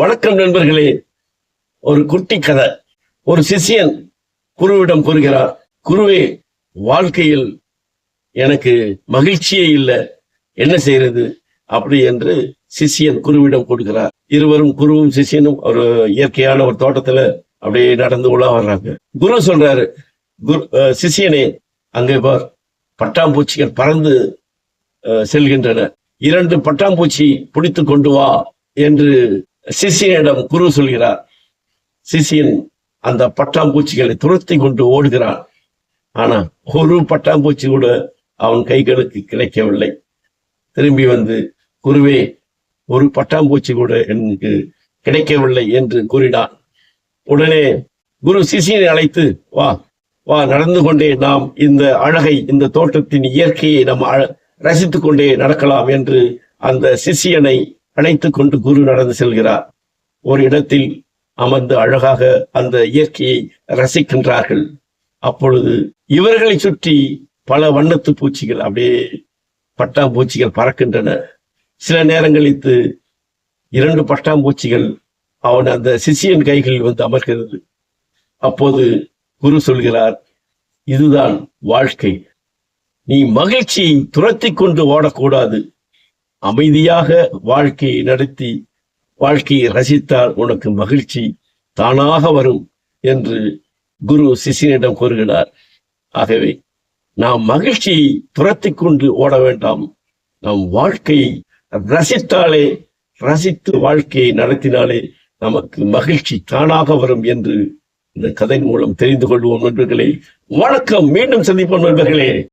வணக்கம் நண்பர்களே. ஒரு குட்டி கதை. ஒரு சிஷ்யன் குருவிடம் கூறுகிறார் குருவே வாழ்க்கையில் எனக்கு மகிழ்ச்சியே இல்லை. என்ன செய்யறது அப்படி என்று சிஷியன் குருவிடம் கொடுக்கிறார் இருவரும் குருவும் சிஷ்யனும் ஒரு இயற்கையான ஒரு தோட்டத்துல அப்படியே நடந்து உலா வர்றாங்க. குரு சொல்றாரு குரு சிஷியனே அங்கே பார். பட்டாம்பூச்சிகள் பறந்து செல்கின்றன. இரண்டு பட்டாம்பூச்சி பிடித்து கொண்டு வா என்று சிசியனிடம் குரு சொல்கிறார் சிஷியன் அந்த பட்டாம்பூச்சிகளை துரத்தி கொண்டு ஓடுகிறான். ஆனா ஒரு பட்டாம்பூச்சி கூட அவன் கைகளுக்கு கிடைக்கவில்லை. திரும்பி வந்து குருவே ஒரு பட்டாம்பூச்சி கூட எனக்கு கிடைக்கவில்லை என்று கூறினான். உடனே குரு சிஷியனை அழைத்து வா வா நடந்து கொண்டே நாம் இந்த அழகை இந்த தோட்டத்தின் இயற்கையை நாம் அழ- ரசித்துக் கொண்டே நடக்கலாம் என்று அந்த சிஷியனை அழைத்துக் கொண்டு குரு நடந்து செல்கிறார். ஒரு இடத்தில் அமர்ந்து அழகாக அந்த இயற்கையை ரசிக்கின்றார்கள். அப்பொழுது இவர்களை சுற்றி பல வண்ணத்து பூச்சிகள் அப்படியே பட்டாம்பூச்சிகள் பறக்கின்றன. சில நேரங்களித்து இரண்டு பட்டாம்பூச்சிகள் அவன் அந்த சிஷியன் கைகளில் வந்து அமர்கிறது. அப்போது குரு சொல்கிறார் இதுதான் வாழ்க்கை. நீ மகிழ்ச்சியை துரத்தி கொண்டு ஓடக்கூடாது. அமைதியாக வாழ்க்கையை நடத்தி வாழ்க்கையை ரசித்தால் உனக்கு மகிழ்ச்சி தானாக வரும் என்று குரு சிஷியனிடம் கூறுகிறார். ஆகவே நாம் மகிழ்ச்சியை துரத்தி கொண்டு ஓட வேண்டாம். நம் வாழ்க்கையை ரசித்தாலே ரசித்து வாழ்க்கையை நடத்தினாலே நமக்கு மகிழ்ச்சி தானாக வரும் என்று இந்த கதை மூலம் தெரிந்து கொள்வோம் நண்பர்களே. வணக்கம். மீண்டும் சந்திப்போம் நண்பர்களே.